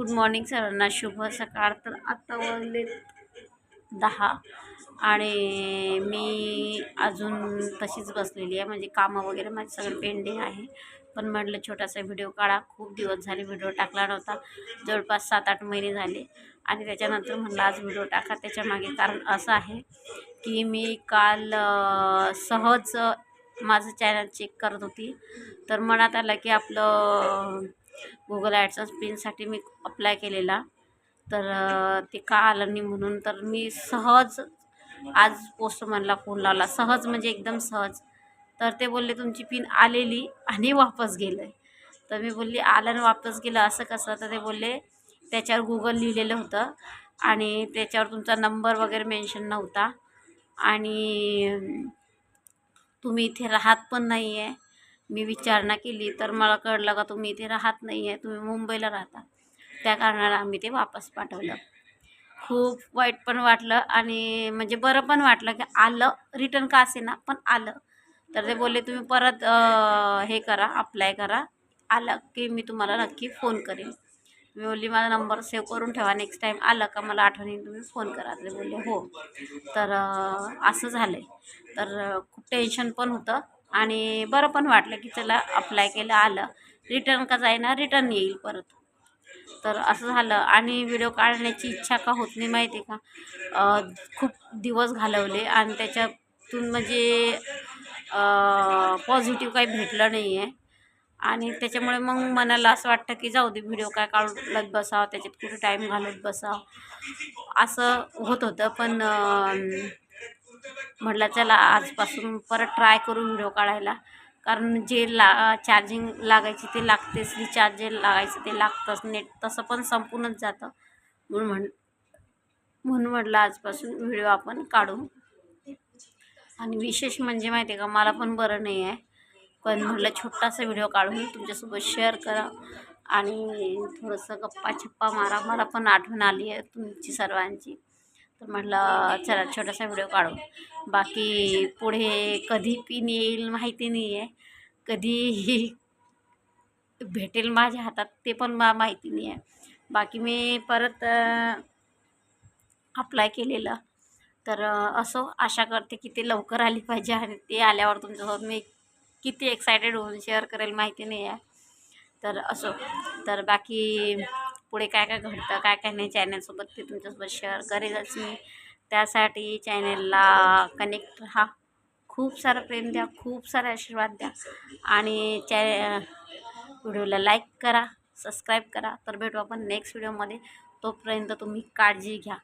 Good morning सर्वांना शुभ सकाळ. तर आत्ता वाजले दहा आणि मी अजून तशीच बसलेली आहे. म्हणजे कामं वगैरे माझे सगळं पेंडिंग आहे. पण म्हटलं छोटासा व्हिडिओ काढा. खूप दिवस झाले व्हिडिओ टाकला नव्हता. जवळपास सात आठ महिने झाले. आणि त्याच्यानंतर म्हटलं आज व्हिडिओ टाका. त्याच्यामागे कारण असं आहे की मी काल सहज माझं चॅनल चेक करत होती. तर मनात आलं की आपलं गुगल ॲडसन्स पिनसाठी मी अप्लाय केलेला. तर ते का आलं नाही म्हणून तर मी सहज आज पोस्टमनला फोन लावला. सहज म्हणजे एकदम सहज. तर ते बोलले तुमची पिन आलेली आणि वापस गेलं आहे तर मी बोलली आलं आणि वापस गेलं असं कसं? तर ते बोलले त्याच्यावर गुगल लिहिलेलं होतं आणि त्याच्यावर तुमचा नंबर वगैरे मेन्शन नव्हता आणि तुम्ही इथे राहत पण नाही आहे मी विचारणा केली तर मला कळलं का तुम्ही इथे राहत नाही आहे तुम्ही मुंबईला राहता. त्या कारणाला आम्ही ते वापस पाठवलं. खूप वाईट पण वाटलं आणि म्हणजे बरं पण वाटलं की आलं रिटर्न का असे ना पण आलं. तर ते बोलले तुम्ही परत हे करा अप्लाय करा. आलं की मी तुम्हाला नक्की फोन करेन. मी बोलली माझा नंबर सेव्ह करून ठेवा. नेक्स्ट टाईम आलं का मला आठवणीने तुम्ही फोन करा. ते बोलले हो. तर असं झालं आहे तर खूप टेन्शन पण होतं आणि बरं पण वाटलं की चला अप्लाय केलं आलं. रिटर्न का जाईना रिटर्न येईल परत. तर असं झालं. आणि व्हिडिओ काढण्याची इच्छा का होत नाही माहिती आहे का? खूप दिवस घालवले आणि त्याच्यातून म्हणजे पॉझिटिव्ह काही भेटलं नाही आहे. आणि त्याच्यामुळे मग मनाला असं वाटतं की जाऊ दे व्हिडिओ काय काढत बसावं त्याच्यात कुठे टाईम घालत बसावं. असं होत होतं. पण म्हटलं चला आजपासून परत ट्राय करू व्हिडिओ काढायला. कारण जे ला चार्जिंग लागायची ते लागतेच रिचार्ज जे लागायचं ते लागतंच नेट तसं पण संपूनच जातं. म्हणून म्हण म्हणून म्हटलं आजपासून व्हिडिओ आपण काढू. आणि विशेष म्हणजे माहिती आहे का मला पण बरं नाही आहे. पण म्हटलं छोटासा व्हिडिओ काढून तुमच्यासोबत शेअर करा. आणि थोडंसं गप्पा छप्पा मारा. मला पण आठवण आली आहे तुमची सर्वांची. तर म्हटलं चला छोटासा व्हिडिओ काढू. बाकी पुढे कधी पिन येईल माहिती नाही आहे कधी भेटेल माझ्या हातात ते पण मा माहिती नाही आहे बाकी मी परत अप्लाय केलेलं. तर असो आशा करते की ते लवकर आली पाहिजे आणि ते आल्यावर तुमच्यासोबत मी किती एक्सायटेड होऊन शेअर करेल माहिती नाही आहे तर असो. तर बाकी पुढे काय काय घडतं काय काय नाही चॅनलसोबत ते तुमच्यासोबत शेअर करेलच मी. त्यासाठी चॅनलला कनेक्ट राहा. खूप सारं प्रेम द्या खूप सारे आशीर्वाद द्या. आणि चॅ व्हिडिओला लाईक करा सबस्क्राईब करा. तर भेटू आपण नेक्स्ट व्हिडिओमध्ये तोपर्यंत तुम्ही काळजी घ्या.